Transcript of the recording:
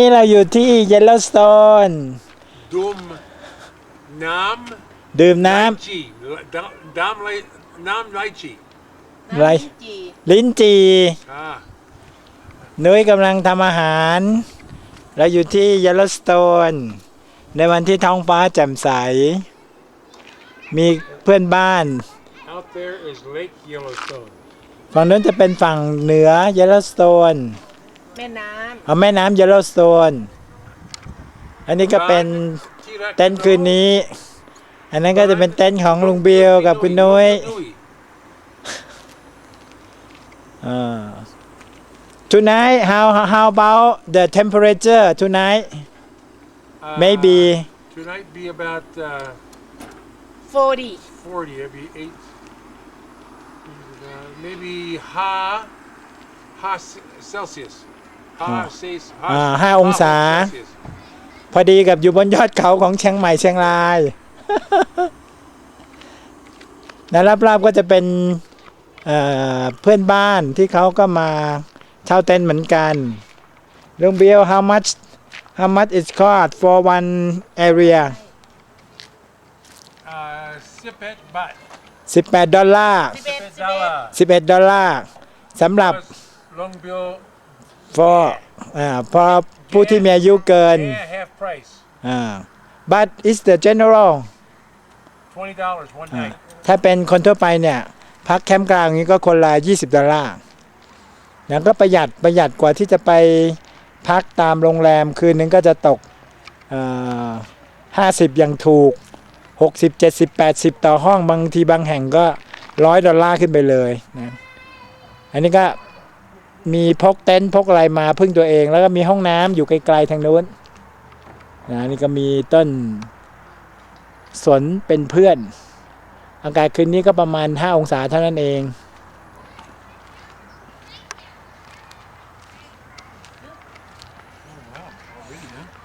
นี่เราอยู่ที่เยลโลสโตน Dum Nam ดื่มน้ Lychee. L- Dam Dam Li- Nam Lychee. ไรน้ำลิ้นจี่ำลิ้นจี Ah. นุ้ยกำลังทำอาหาร เราอยู่ที่เยลโลสโตนในวันที่ท้องฟ้าแจ่มใส มีเพื่อนบ้าน Out there is Lake Yellowstone. ฝั่งนู้นจะเป็นฝั่งเหนือเยลโลสโตน แม่น้เอาแม่น้ำเยลโลสโตนอันนี้ก็เป็น Tira เต็นท์คืนนี้ อันนั้นก็จะเป็นเต็นท์ของลุงบิวกับคุณนุ้ย Uh, tonight, how how about the temperature tonight? Uh, Maybe Tonight be about uh, ำโฟดี 40. It'd be eight. Uh, maybe ha ha C- Celsius. Ha Ah. says อ่า ha, ห้าองศา Celsius. พอดีกับอยู่บนยอดเขาของเชียงใหม่เชียงรายและรอบๆก็จะเป็นเอ่อเพื่อนบ้านที่เขาก็มาเช่าเต็นท์เหมือนกันลุงเบียว how much how much is cost for one area Uh, Sipet Bat. 18ดอลลาร์สิบเอ็ดสิบเอ็ด11ดอลลาร์สำหรับ Long bill. For อ่าพอผู้ที่มีอายุเกิน Yeah, half price. อ่า but is the general Twenty dollars one night. ถ้าเป็นคนทั่วไปเนี่ย พักแคมป์กลางนี้ก็คนละ 20 ดอลลาร์แล้วก็ประหยัดประหยัดกว่าที่จะไปพักตามโรงแรมคืนนึงก็จะตกห้าสิบอย่างถูก 60 70 80 ต่อห้องบางทีบางแห่งก็ร้อยดอลลาร์ขึ้นไปเลยนะอันนี้ก็ มีพกเต็นท์พกอะไรมาพึ่งตัวเอง แล้วก็มีห้องน้ำอยู่ไกลๆทางนู้นนะนี่ก็มีต้นสนเป็นเพื่อน อากาศคืนนี้ก็ประมาณ 5 องศาเท่านั้นเอง Wow, already, huh?